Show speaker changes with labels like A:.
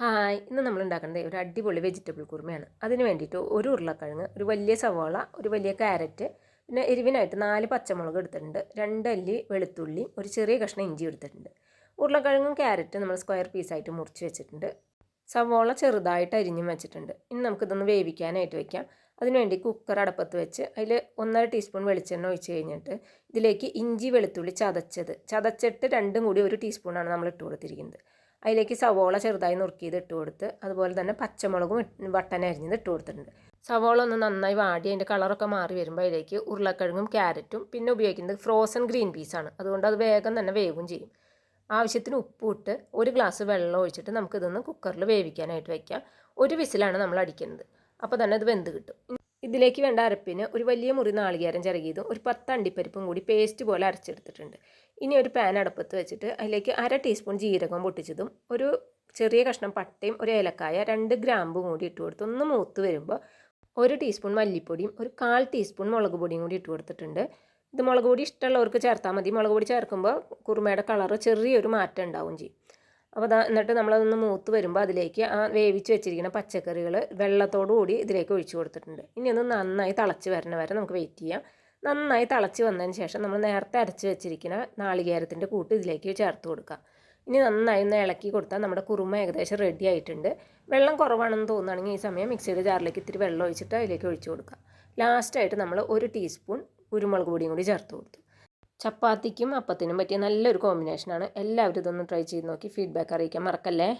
A: Hi ഇന്ന് നമ്മൾ ഉണ്ടാക്കേണ്ടത് ഒരു അടിപൊളി വെജിറ്റബിൾ കുറുമയാണ്. അതിന് വേണ്ടിയിട്ട് ഒരു ഉരുളക്കിഴങ്ങ് ഒരു വലിയ സവാള ഒരു വലിയ ക്യാരറ്റ് പിന്നെ എരിവിനായിട്ട് നാല് പച്ചമുളക് എടുത്തിട്ടുണ്ട്. രണ്ടല്ലി വെളുത്തുള്ളി ഒരു ചെറിയ കഷ്ണം ഇഞ്ചി എടുത്തിട്ടുണ്ട്. ഉരുളക്കിഴങ്ങും ക്യാരറ്റും നമ്മൾ സ്ക്വയർ പീസായിട്ട് മുറിച്ച് വെച്ചിട്ടുണ്ട്. സവാള ചെറുതായിട്ട് അരിഞ്ഞും വെച്ചിട്ടുണ്ട്. ഇനി നമുക്കിതൊന്ന് വേവിക്കാനായിട്ട് വെക്കാം. അതിനുവേണ്ടി കുക്കർ അടപ്പത്ത് വെച്ച് അതിൽ ഒന്നര ടീസ്പൂൺ വെളിച്ചെണ്ണ ഒഴിച്ച് കഴിഞ്ഞിട്ട് ഇതിലേക്ക് ഇഞ്ചി വെളുത്തുള്ളി ചതച്ചത്. ചതച്ചിട്ട് രണ്ടും കൂടി ഒരു ടീസ്പൂണാണ് നമ്മൾ ഇട്ട് കൊടുത്തിരിക്കുന്നത്. അതിലേക്ക് സവോള ചെറുതായി നുറുക്കിയത് ഇട്ട് കൊടുത്ത് അതുപോലെ തന്നെ പച്ചമുളകും വട്ടന അരിഞ്ഞത് ഇട്ട് കൊടുത്തിട്ടുണ്ട്. സവോള ഒന്ന് നന്നായി വാടി അതിന്റെ കളറൊക്കെ മാറി വരുമ്പോൾ അതിലേക്ക് ഉരുളക്കിഴങ്ങും ക്യാരറ്റും പിന്നെ ഉപയോഗിക്കുന്നത് ഫ്രോസൺ ഗ്രീൻ പീസാണ് അതുകൊണ്ട് അത് വേഗം തന്നെ വേവും ചെയ്യും. ആവശ്യത്തിന് ഉപ്പ് ഇട്ട് ഒരു ഗ്ലാസ് വെള്ളം ഒഴിച്ചിട്ട് നമുക്കിതൊന്ന് കുക്കറിൽ വേവിക്കാനായിട്ട് വയ്ക്കാം ഒരു വിസിലാണ് നമ്മൾ അടിക്കുന്നത്. അപ്പോൾ തന്നെ അത് വെന്ത് കിട്ടും. ഇതിലേക്ക് വേണ്ട അരപ്പിന് ഒരു വലിയ മുറി നാളികേരം ചിറകിയതും ഒരു പത്ത് അണ്ടിപ്പരിപ്പും കൂടി പേസ്റ്റ് പോലെ അരച്ചെടുത്തിട്ടുണ്ട്. ഇനി ഒരു പാൻ അടുപ്പത്ത് വെച്ചിട്ട് അതിലേക്ക് അര ടീസ്പൂൺ ജീരകം പൊട്ടിച്ചതും ഒരു ചെറിയ കഷ്ണം പട്ടയും ഒരു ഏലക്കായ രണ്ട് ഗ്രാമ്പും കൂടി ഇട്ട് കൊടുത്ത് ഒന്ന് മൂത്ത് വരുമ്പോൾ ഒരു ടീസ്പൂൺ മല്ലിപ്പൊടിയും ഒരു കാൽ ടീസ്പൂൺ മുളക് പൊടിയും കൂടി ഇട്ട് കൊടുത്തിട്ടുണ്ട്. ഇത് മുളക് പൊടി ഇഷ്ടമുള്ളവർക്ക് ചേർത്താൽ മതി. മുളക് പൊടി ചേർക്കുമ്പോൾ കുറുമയുടെ കളറ് ചെറിയൊരു മാറ്റം ഉണ്ടാവും ചെയ്യും. അപ്പോൾ എന്നിട്ട് നമ്മളതൊന്ന് മൂത്ത് വരുമ്പോൾ അതിലേക്ക് ആ വേവിച്ച് വെച്ചിരിക്കുന്ന പച്ചക്കറികൾ വെള്ളത്തോടു കൂടി ഇതിലേക്ക് ഒഴിച്ചു കൊടുത്തിട്ടുണ്ട്. ഇനി ഒന്ന് നന്നായി തിളച്ച് വരണ വരെ നമുക്ക് വെയിറ്റ് ചെയ്യാം. നന്നായി തിളച്ച് വന്നതിന് ശേഷം നമ്മൾ നേരത്തെ അരച്ച് വെച്ചിരിക്കുന്ന നാളികേരത്തിന്റെ കൂട്ട് ഇതിലേക്ക് ചേർത്ത് കൊടുക്കുക. ഇനി നന്നായി ഒന്ന് ഇളക്കി കൊടുത്താൽ നമ്മുടെ കുറുമ ഏകദേശം റെഡി ആയിട്ടുണ്ട്. വെള്ളം കുറവാണെന്ന് തോന്നുകയാണെങ്കിൽ ഈ സമയം മിക്സിയുടെ ജാറിലേക്ക് ഇത്തിരി വെള്ളം ഒഴിച്ചിട്ട് അതിലേക്ക് ഒഴിച്ചു കൊടുക്കാം ലാസ്റ്റായിട്ട് നമ്മൾ ഒരു ടീസ്പൂൺ കുരുമുളക് പൊടിയും കൂടി ചേർത്ത് കൊടുത്തു. ചപ്പാത്തിക്കും അപ്പത്തിനും പറ്റിയ നല്ലൊരു കോമ്പിനേഷനാണ് എല്ലാവരും ഇതൊന്ന് ട്രൈ ചെയ്ത് നോക്കി ഫീഡ്ബാക്ക് അറിയിക്കാൻ മറക്കല്ലേ?